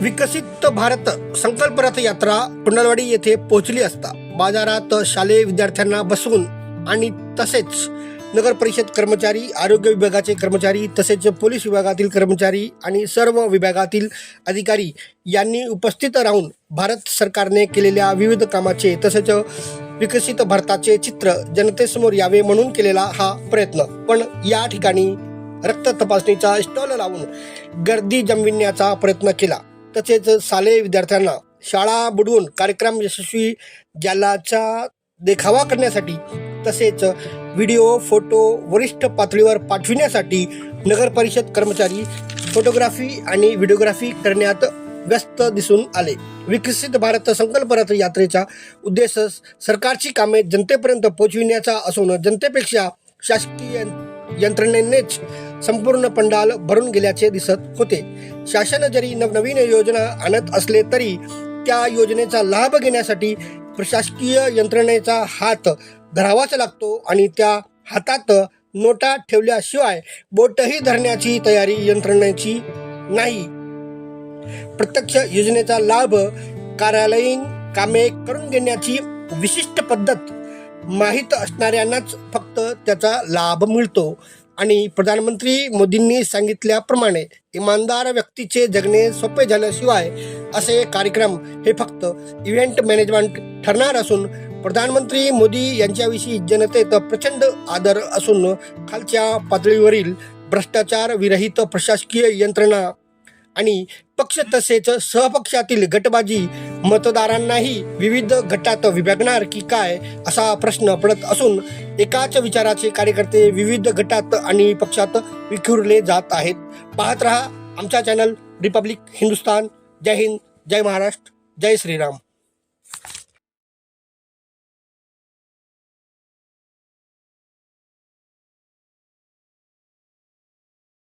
विकसित भारत संकल्प रथ यात्रा कुंडलवाडी येथे पोहोचली असता. बाजारात शालेय विद्यार्थ्यांना बसवून आणि तसेच नगर परिषद कर्मचारी आरोग्य विभागाचे कर्मचारी तसेच पोलीस विभागातील कर्मचारी आणि सर्व विभागातील अधिकारी यांनी उपस्थित राहून भारत सरकारने केलेल्या विविध कामाचे तसेच विकसित भारताचे चित्र जनतेसमोर यावे म्हणून केलेला हा प्रयत्न. पण या ठिकाणी रक्त तपासणीचा स्टॉल लावून गर्दी जमविण्याचा प्रयत्न केला. तसेच शालेय विद्यार्थ्यांना शाळा बुडवून कार्यक्रम यशस्वी जालाचा देखावा करण्यासाठी तसेच व्हिडिओ फोटो वरिष्ठ पातळीवर पाठविण्यासाठी नगर परिषद कर्मचारी फोटोग्राफी आणि व्हिडिओग्राफी करण्यात व्यस्त दिसून आले. विकसित भारत संकल्प रथ यात्रेचा उद्देश सरकारची कामे जनतेपर्यंत पोहोचविण्याचा असून जनतेपेक्षा शासकीय यंत्रणेनेच संपूर्ण पंडाल भरून गेल्याचे दिसत होते. शासन जरी नवनवीन योजना आणत असले तरी त्या योजनेचा लाभ घेण्यासाठी प्रशासकीय यंत्रणेचा हात धरावाच लागतो आणि त्या हातात नोटा ठेवल्याशिवाय बोटही धरण्याची तयारी यंत्रणेची नाही. प्रत्यक्ष योजनेचा लाभ कार्यालयीन कामे करून घेण्याची विशिष्ट पद्धत माहीत असणाऱ्यांनाच फक्त त्याचा लाभ मिळतो. आणि प्रधानमंत्री मोदींनी सांगितल्याप्रमाणे इमानदार व्यक्तीचे जगणे सोपे झाल्याशिवाय असे कार्यक्रम हे फक्त इव्हेंट मॅनेजमेंट ठरणार असून प्रधानमंत्री मोदी यांच्याविषयी जनतेत प्रचंड आदर असून खालच्या पातळीवरील भ्रष्टाचार विरहित प्रशासकीय यंत्रणा आणि पक्ष तसेच सहपक्षातील गटबाजी मतदारांनाही विविध गटात विभागणार की काय असा प्रश्न पडत असून एकाच विचाराचे कार्यकर्ते विविध गटात आणि पक्षात विखुरले जात आहेत. पाहत रहा आमचा चॅनल रिपब्लिक हिंदुस्तान. जय हिंद जय महाराष्ट्र जय श्रीराम.